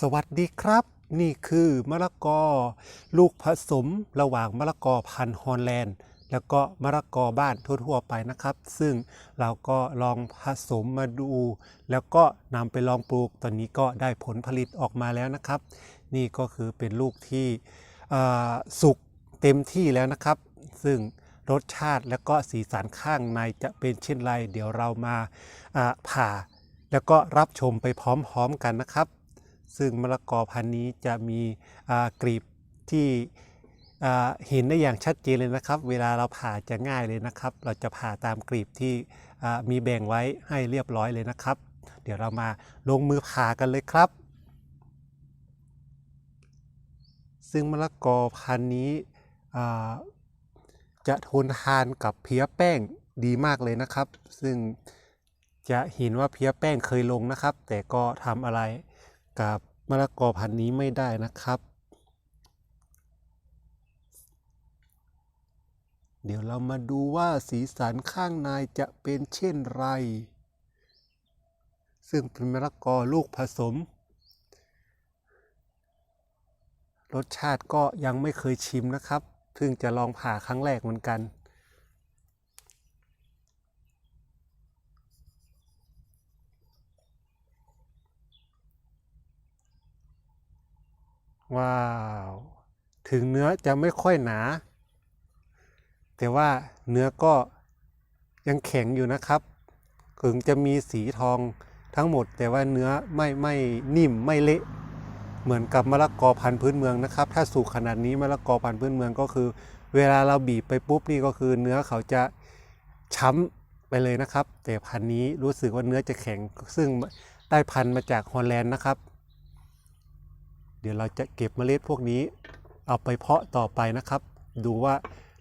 สวัสดีครับ นี่คือมะละกอ ลูกผสมระหว่างมะละกอพันธุ์ฮอลแลนด์ แล้วก็มะละกอบ้านทั่วๆไปนะครับ ซึ่งเราก็ลองผสมมาดู แล้วก็นำไปลองปลูกตอนนี้ก็ได้ผลผลิตออกมาแล้วนะครับ นี่ก็คือเป็นลูกที่สุกเต็มที่แล้วนะครับ ซึ่งรสชาติและก็สีสันข้างในจะเป็นเช่นไร เดี๋ยวเรามาผ่า แล้วก็รับชมไปพร้อมๆกันนะครับ ซึ่งมะละกอพันธุ์นี้จะมีกรีบที่เห็นได้อย่างชัดเจนเลยนะครับ เวลาเราผ่าจะง่ายเลยนะครับ เราจะผ่าตามกรีบที่มีแบ่งไว้ให้เรียบร้อยเลยนะครับ เดี๋ยวเรามาลงมือผ่ากันเลยครับ ซึ่งมะละกอพันธุ์นี้จะทนทานกับเพี้ยแป้งดีมากเลยนะครับ ซึ่งจะเห็นว่าเพี้ยแป้งเคยลงนะครับ แต่ก็ทำอะไร กับมะละกอพันธุ์นี้ไม่ได้นะครับ เดี๋ยวเรามาดูว่าสีสันข้างในจะเป็นเช่นไร ซึ่งเป็นมะละกอลูกผสม รสชาติก็ยังไม่เคยชิมนะครับ เพิ่งจะลองผ่าครั้งแรกเหมือนกัน ว้าว ถึงเนื้อจะไม่ค่อยหนา แต่ว่าเนื้อก็ยังแข็งอยู่นะครับถึงจะมีสีทองทั้งหมด แต่ว่าเนื้อไม่ไม่นิ่มไม่เละ เหมือนกับมะละกอพันธุ์พื้นเมืองนะครับ ถ้าสุกขนาดนี้มะละกอพันธุ์พื้นเมืองก็คือ เวลาเราบีบไปปุ๊บนี่ก็คือ เนื้อเขาจะช้ำไปเลยนะครับ แต่พันธุ์นี้รู้สึกว่าเนื้อจะแข็งซึ่งได้พันธุ์มาจากฮอลแลนด์นะครับ ดี๋ยวเราจะเก็บเมล็ดพวกนี้ เอาไปเพาะต่อไปนะครับ ดูว่า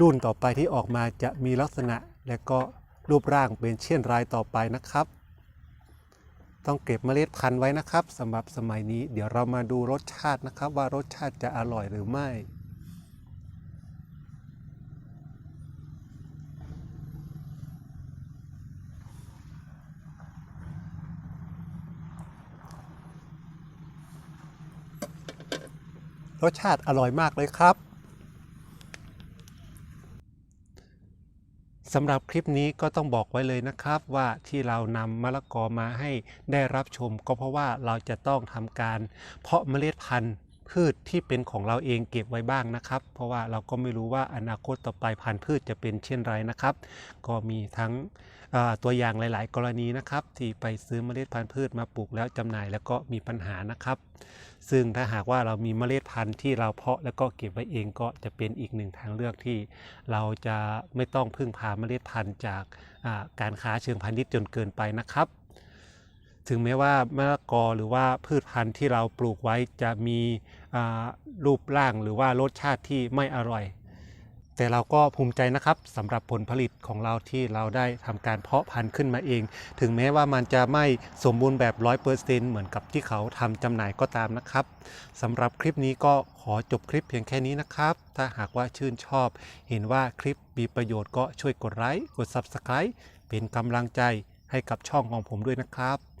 รุ่นต่อไปที่ออกมาจะมีลักษณะและก็รูปร่างเป็นเช่นไรต่อไปนะครับ ต้องเก็บเมล็ดพันธุ์ไว้นะครับสำหรับสมัยนี้ เดี๋ยวเรามาดูรสชาตินะครับ ว่ารสชาติจะอร่อยหรือไม่ รสชาติอร่อยมากเลยครับสำหรับคลิปนี้ก็ต้องบอกไว้เลยนะครับ ว่าที่เรานำมะละกอมาให้ได้รับชม ก็เพราะว่าเราจะต้องทำการเพาะเมล็ดพันธุ์ พืชที่เป็นของเราเองเก็บไว้บ้างนะครับ เพราะว่าเราก็ไม่รู้ว่าอนาคตต่อไปพันธุ์พืชจะเป็นเช่นไรนะครับ ก็มีทั้งตัวอย่างหลาย ๆ กรณีนะครับ ที่ไปซื้อเมล็ดพันธุ์พืชมาปลูกแล้วจำหน่ายแล้วก็มีปัญหานะครับ ซึ่งถ้าหากว่าเรามีเมล็ดพันธุ์ที่เราเพาะแล้วก็เก็บไว้เองก็จะเป็นอีกหนึ่งทางเลือกที่ เราจะไม่ต้องพึ่งพาเมล็ดพันธุ์จากการค้าเชิงพาณิชย์จนเกินไปนะครับ ถึงแม้ว่ามะละกอหรือว่าพืชพันธุ์ที่เราปลูกไว้จะมีรูปร่างหรือว่ารสชาติที่ไม่อร่อย แต่เราก็ภูมิใจนะครับสำหรับผลผลิตของเราที่เราได้ทำการเพาะพันธุ์ขึ้นมาเอง ถึงแม้ว่ามันจะไม่สมบูรณ์แบบ 100%เหมือนกับที่เขาทำจำหน่ายก็ตามนะครับสำหรับคลิปนี้ก็ขอจบคลิปเพียงแค่นี้นะครับ ถ้าหากว่าชื่นชอบ เห็นว่าคลิปมีประโยชน์ก็ช่วยกดไลค์กด Subscribe เป็นกำลังใจให้กับช่องของผมด้วยนะครับ